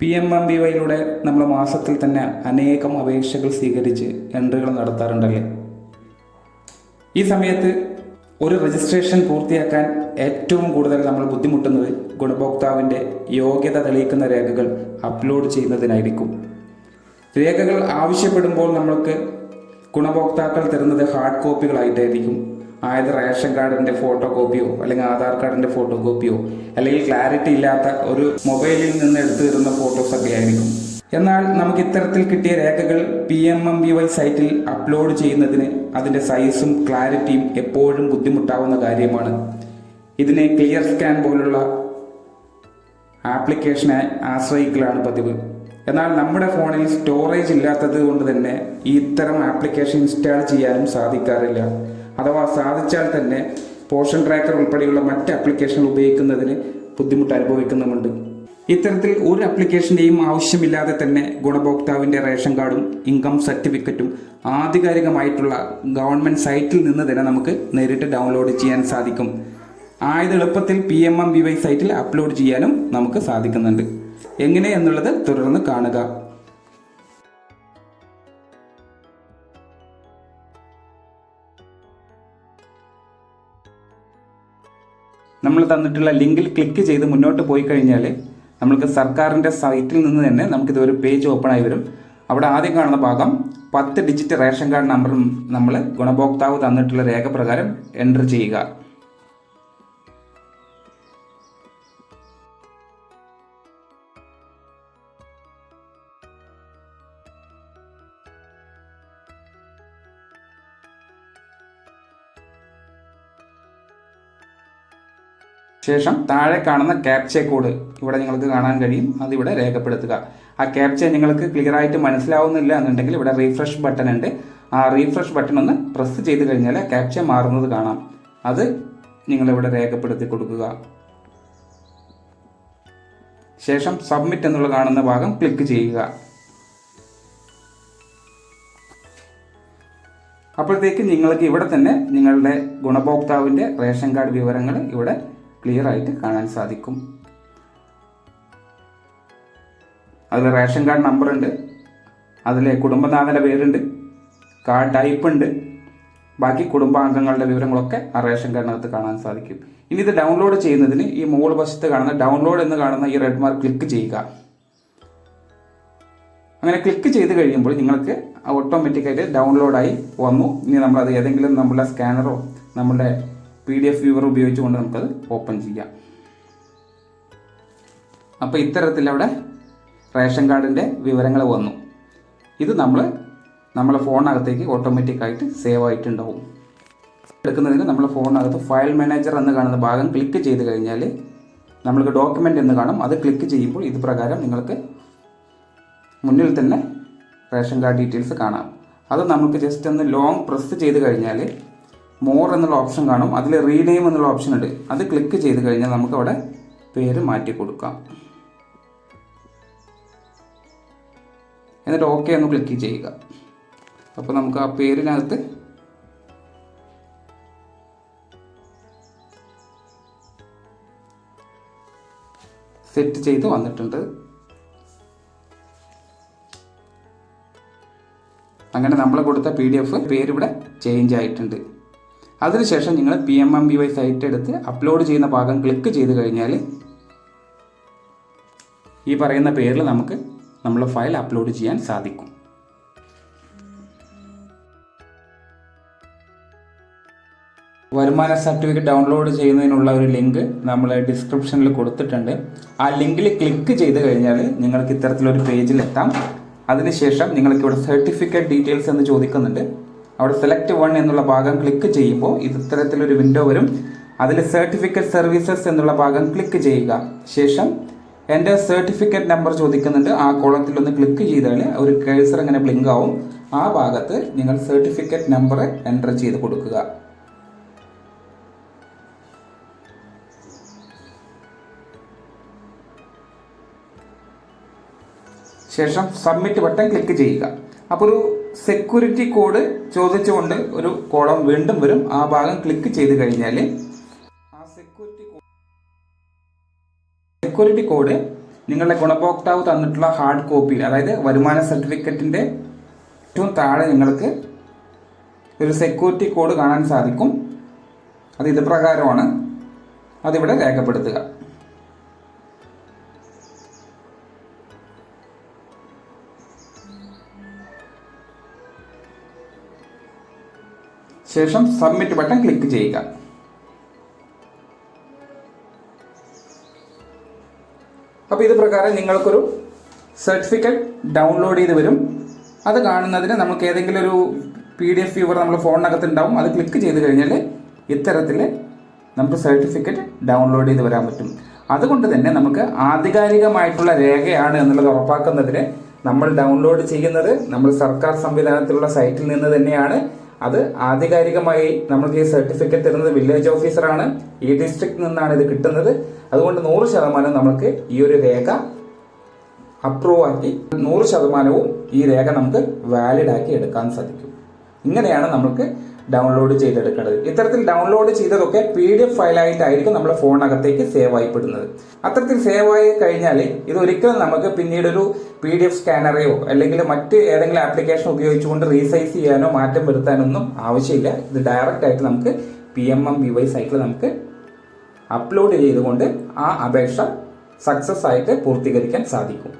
P M M B വൈയിലൂടെ നമ്മൾ മാസത്തിൽ തന്നെ അനേകം അപേക്ഷകൾ സ്വീകരിച്ച് എൻട്രികൾ നടത്താറുണ്ടല്ലേ? ഈ സമയത്ത് ഒരു രജിസ്ട്രേഷൻ പൂർത്തിയാക്കാൻ ഏറ്റവും കൂടുതൽ നമ്മൾ ബുദ്ധിമുട്ടുന്നത് ഗുണഭോക്താവിന്റെ യോഗ്യത തെളിയിക്കുന്ന രേഖകൾ അപ്ലോഡ് ചെയ്യുന്നതിനായിരിക്കും. രേഖകൾ ആവശ്യപ്പെടുമ്പോൾ നമ്മൾക്ക് ഗുണഭോക്താക്കൾ തരുന്നത് ഹാർഡ് കോപ്പികളായിട്ടായിരിക്കും ആയത് റേഷൻ കാർഡിന്റെ ഫോട്ടോ കോപ്പിയോ അല്ലെങ്കിൽ ആധാർ കാർഡിന്റെ ഫോട്ടോ കോപ്പിയോ അല്ലെങ്കിൽ ക്ലാരിറ്റി ഇല്ലാത്ത ഒരു മൊബൈലിൽ നിന്ന് എടുത്തു തരുന്ന ഫോട്ടോസ് ഒക്കെ ആയിരിക്കും. എന്നാൽ നമുക്ക് ഇത്തരത്തിൽ കിട്ടിയ രേഖകൾ P M M B Y സൈറ്റിൽ അപ്ലോഡ് ചെയ്യുന്നതിന് അതിന്റെ സൈസും ക്ലാരിറ്റിയും എപ്പോഴും ബുദ്ധിമുട്ടാവുന്ന കാര്യമാണ്. ഇതിനെ ക്ലിയർ സ്കാൻ പോലുള്ള ആപ്ലിക്കേഷനെ ആശ്രയിക്കലാണ് പതിവ്. എന്നാൽ നമ്മുടെ ഫോണിൽ സ്റ്റോറേജ് ഇല്ലാത്തത് കൊണ്ട് തന്നെ ഈ ഇത്തരം ആപ്ലിക്കേഷൻ ഇൻസ്റ്റാൾ ചെയ്യാനും സാധിക്കാറില്ല. അഥവാ സാധിച്ചാൽ തന്നെ പോഷൻ ട്രാക്കർ ഉൾപ്പെടെയുള്ള മറ്റ് ആപ്ലിക്കേഷനുകൾ ഉപയോഗിക്കുന്നതിന് ബുദ്ധിമുട്ട് അനുഭവിക്കുന്നുമുണ്ട്. ഇത്തരത്തിൽ ഒരു ആപ്ലിക്കേഷന്റെയും ആവശ്യമില്ലാതെ തന്നെ ഗുണഭോക്താവിന്റെ റേഷൻ കാർഡും ഇൻകം സർട്ടിഫിക്കറ്റും ആധികാരികമായിട്ടുള്ള ഗവൺമെന്റ് സൈറ്റിൽ നിന്ന് തന്നെ നമുക്ക് നേരിട്ട് ഡൗൺലോഡ് ചെയ്യാൻ സാധിക്കും. ആയത് എളുപ്പത്തിൽ P M M V Y സൈറ്റിൽ അപ്ലോഡ് ചെയ്യാനും നമുക്ക് സാധിക്കുന്നുണ്ട്. എങ്ങനെ എന്നുള്ളത് തുടർന്ന് കാണുക. നമ്മൾ തന്നിട്ടുള്ള ലിങ്കിൽ ക്ലിക്ക് ചെയ്ത് മുന്നോട്ട് പോയി കഴിഞ്ഞാൽ നമുക്ക് സർക്കാരിന്റെ സൈറ്റിൽ നിന്ന് തന്നെ നമുക്കിത് ഒരു പേജ് ഓപ്പൺ ആയി വരും. അവിടെ ആദ്യം കാണുന്ന ഭാഗം പത്ത് ഡിജിറ്റ് റേഷൻ കാർഡ് നമ്പറും നമ്മൾ ഗുണഭോക്താവ് തന്നിട്ടുള്ള രേഖ പ്രകാരം എന്റർ ചെയ്യുക. ശേഷം താഴെ കാണുന്ന ക്യാപ്ച കോഡ് ഇവിടെ നിങ്ങൾക്ക് കാണാൻ കഴിയും. അതിവിടെ രേഖപ്പെടുത്തുക. ആ ക്യാപ്ച നിങ്ങൾക്ക് ക്ലിയർ ആയിട്ട് മനസ്സിലാവുന്നില്ല എന്നുണ്ടെങ്കിൽ ഇവിടെ റീഫ്രഷ് ബട്ടൺ ഉണ്ട്. ആ റീഫ്രഷ് ബട്ടൺ ഒന്ന് പ്രസ് ചെയ്ത് കഴിഞ്ഞാൽ ക്യാപ്ച മാറുന്നത് കാണാം. അത് നിങ്ങളിവിടെ രേഖപ്പെടുത്തി കൊടുക്കുക. ശേഷം സബ്മിറ്റ് എന്നുള്ള കാണുന്ന ഭാഗം ക്ലിക്ക് ചെയ്യുക. അപ്പോഴത്തേക്ക് നിങ്ങൾക്ക് ഇവിടെ തന്നെ നിങ്ങളുടെ ഗുണഭോക്താവിന്റെ റേഷൻ കാർഡ് വിവരങ്ങൾ ഇവിടെ ക്ലിയർ ആയിട്ട് കാണാൻ സാധിക്കും. അതിൽ റേഷൻ കാർഡ് നമ്പർ ഉണ്ട് അതിൽ കുടുംബനാഥന്റെ പേരുണ്ട്. കാർഡ് ടൈപ്പ് ഉണ്ട്. ബാക്കി കുടുംബാംഗങ്ങളുടെ വിവരങ്ങളൊക്കെ ആ റേഷൻ കാർഡിനകത്ത് കാണാൻ സാധിക്കും. ഇനി ഇത് ഡൗൺലോഡ് ചെയ്യുന്നതിന് ഈ മുകൾ വശത്ത് കാണുന്ന ഡൗൺലോഡ് എന്ന് കാണുന്ന ഈ റെഡ് മാർക്ക് ക്ലിക്ക് ചെയ്യുക. അങ്ങനെ ക്ലിക്ക് ചെയ്ത് കഴിയുമ്പോൾ നിങ്ങൾക്ക് ഓട്ടോമാറ്റിക്കായിട്ട് ഡൗൺലോഡായി വന്നു. ഇനി നമ്മളത് ഏതെങ്കിലും നമ്മുടെ സ്കാനറോ നമ്മുടെ പി ഡി എഫ് വ്യൂവർ ഉപയോഗിച്ചുകൊണ്ട് നമുക്കത് ഓപ്പൺ ചെയ്യാം. അപ്പോൾ ഇത്തരത്തിൽ അവിടെ റേഷൻ കാർഡിന്റെ വിവരങ്ങൾ വന്നു. ഇത് നമ്മൾ നമ്മളെ ഫോണിനകത്തേക്ക് ഓട്ടോമാറ്റിക്കായിട്ട് സേവ് ആയിട്ടുണ്ടാവും. എടുക്കുന്നതിന് നമ്മൾ ഫോണിനകത്ത് ഫയൽ മാനേജർ എന്ന് കാണുന്ന ഭാഗം ക്ലിക്ക് ചെയ്ത് കഴിഞ്ഞാൽ നമ്മൾക്ക് ഡോക്യുമെന്റ് എന്ന് കാണും. അത് ക്ലിക്ക് ചെയ്യുമ്പോൾ ഇത് പ്രകാരം നിങ്ങൾക്ക് മുന്നിൽ തന്നെ റേഷൻ കാർഡ് ഡീറ്റെയിൽസ് കാണാം. അത് നമുക്ക് ജസ്റ്റ് ഒന്ന് ലോങ് പ്രസ് ചെയ്ത് കഴിഞ്ഞാൽ മോർ എന്നുള്ള ഓപ്ഷൻ കാണും. അതിൽ റീനെയിം എന്നുള്ള ഓപ്ഷൻ ഉണ്ട് അത് ക്ലിക്ക് ചെയ്ത് കഴിഞ്ഞാൽ നമുക്ക് അവിടെ പേര് മാറ്റി കൊടുക്കാം. എന്നിട്ട് ഓക്കെ എന്ന് ക്ലിക്ക് ചെയ്യുക. അപ്പോൾ നമുക്ക് ആ പേരിനകത്ത് സെറ്റ് ചെയ്ത് വന്നിട്ടുണ്ട്. അങ്ങനെ നമ്മൾ കൊടുത്ത പി ഡി എഫ് പേരിവിടെ ചേഞ്ച് ആയിട്ടുണ്ട്. അതിനുശേഷം നിങ്ങൾ P M M B Y site എടുത്ത് അപ്ലോഡ് ചെയ്യുന്ന ഭാഗം ക്ലിക്ക് ചെയ്ത് കഴിഞ്ഞാൽ ഈ പറയുന്ന പേരിൽ നമുക്ക് നമ്മൾ ഫയൽ അപ്ലോഡ് ചെയ്യാൻ സാധിക്കും. വരുമാന സർട്ടിഫിക്കറ്റ് ഡൗൺലോഡ് ചെയ്യുന്നതിനുള്ള ഒരു ലിങ്ക് നമ്മൾ ഡിസ്ക്രിപ്ഷനിൽ കൊടുത്തിട്ടുണ്ട്. ആ ലിങ്കിൽ ക്ലിക്ക് ചെയ്ത് കഴിഞ്ഞാൽ നിങ്ങൾക്ക് ഇത്തരത്തിലൊരു പേജിലെത്താം അതിനുശേഷം നിങ്ങൾക്ക് ഇവിടെ സർട്ടിഫിക്കറ്റ് ഡീറ്റെയിൽസ് എന്ന് ചോദിക്കുന്നുണ്ട്. അവിടെ സെലക്ട് വൺ എന്നുള്ള ഭാഗം ക്ലിക്ക് ചെയ്യുമ്പോൾ ഇത് ഇത്തരത്തിലൊരു വിൻഡോ വരും. അതിൽ സർട്ടിഫിക്കറ്റ് സർവീസസ് എന്നുള്ള ഭാഗം ക്ലിക്ക് ചെയ്യുക. ശേഷം എന്റെ സർട്ടിഫിക്കറ്റ് നമ്പർ ചോദിക്കുന്നുണ്ട്. ആ കോളത്തിൽ ഒന്ന് ക്ലിക്ക് ചെയ്താൽ ഒരു കേഴ്സർ അങ്ങനെ ബ്ലിങ്ക് ആവും. ആ ഭാഗത്ത് നിങ്ങൾ സർട്ടിഫിക്കറ്റ് നമ്പർ എന്റർ ചെയ്ത് കൊടുക്കുക. ശേഷം സബ്മിറ്റ് ബട്ടൺ ക്ലിക്ക് ചെയ്യുക. അപ്പോൾ ഒരു സെക്യൂരിറ്റി കോഡ് ചോദിച്ചുകൊണ്ട് ഒരു കോളം വീണ്ടും വരും. ആ ഭാഗം ക്ലിക്ക് ചെയ്ത് കഴിഞ്ഞാൽ ആ സെക്യൂരിറ്റി കോഡ് സെക്യൂരിറ്റി കോഡ് നിങ്ങളുടെ ഗുണഭോക്താവ് തന്നിട്ടുള്ള ഹാർഡ് കോപ്പി അതായത് വരുമാന സർട്ടിഫിക്കറ്റിന്റെ ഏറ്റവും താഴെ നിങ്ങൾക്ക് ഒരു സെക്യൂരിറ്റി കോഡ് കാണാൻ സാധിക്കും. അത് ഇത് പ്രകാരമാണ്. അതിവിടെ രേഖപ്പെടുത്തുക. ശേഷം സബ്മിറ്റ് ബട്ടൺ ക്ലിക്ക് ചെയ്യുക. അപ്പോൾ ഇത് പ്രകാരം നിങ്ങൾക്കൊരു സർട്ടിഫിക്കറ്റ് ഡൗൺലോഡ് ചെയ്ത് വരും. അത് കാണുന്നതിന് നമുക്ക് ഏതെങ്കിലും ഒരു പി ഡി എഫ് വ്യൂവർ നമ്മുടെ ഫോണിനകത്ത് ഉണ്ടാവും. അത് ക്ലിക്ക് ചെയ്ത് കഴിഞ്ഞാൽ ഇത്തരത്തിൽ നമുക്ക് സർട്ടിഫിക്കറ്റ് ഡൗൺലോഡ് ചെയ്ത് വരാൻ പറ്റും. അതുകൊണ്ട് തന്നെ നമുക്ക് ആധികാരികമായിട്ടുള്ള രേഖയാണ് എന്നുള്ളത് ഉറപ്പാക്കുന്നതിന് നമ്മൾ ഡൗൺലോഡ് ചെയ്യുന്നത്. നമ്മൾ സർക്കാർ സംവിധാനത്തിലുള്ള സൈറ്റിൽ നിന്ന് തന്നെയാണ് അത് ആധികാരികമായി നമുക്ക് ഈ സർട്ടിഫിക്കറ്റ് തരുന്നത് വില്ലേജ് ഓഫീസറാണ് ഈ ഡിസ്ട്രിക്റ്റിൽ നിന്നാണ് ഇത് കിട്ടുന്നത്. അതുകൊണ്ട് നൂറ് ശതമാനം നമ്മൾക്ക് ഈ ഒരു രേഖ അപ്രൂവ് ആക്കി നൂറ് ശതമാനവും ഈ രേഖ നമുക്ക് വാലിഡ് ആക്കി എടുക്കാൻ സാധിക്കും. ഇങ്ങനെയാണ് നമുക്ക് ഡൗൺലോഡ് ചെയ്തെടുക്കേണ്ടത്. ഇത്തരത്തിൽ ഡൗൺലോഡ് ചെയ്തതൊക്കെ പി ഡി എഫ് ഫയലായിട്ടായിരിക്കും നമ്മുടെ ഫോണിനകത്തേക്ക് സേവ് ആയിപ്പെടുന്നത് അത്തരത്തിൽ സേവ് ആയി കഴിഞ്ഞാൽ ഇത് ഒരിക്കലും നമുക്ക് പിന്നീട് ഒരു പി ഡി എഫ് സ്കാനറെയോ അല്ലെങ്കിൽ മറ്റ് ഏതെങ്കിലും ആപ്ലിക്കേഷൻ ഉപയോഗിച്ചുകൊണ്ട് റീസൈസ് ചെയ്യാനോ മാറ്റം വരുത്താനൊന്നും ആവശ്യമില്ല. ഇത് ഡയറക്റ്റ് ആയിട്ട് നമുക്ക് P M M B Y സൈറ്റിൽ നമുക്ക് അപ്ലോഡ് ചെയ്തുകൊണ്ട് ആ അപേക്ഷ സക്സസ് ആയിട്ട് പൂർത്തീകരിക്കാൻ സാധിക്കും.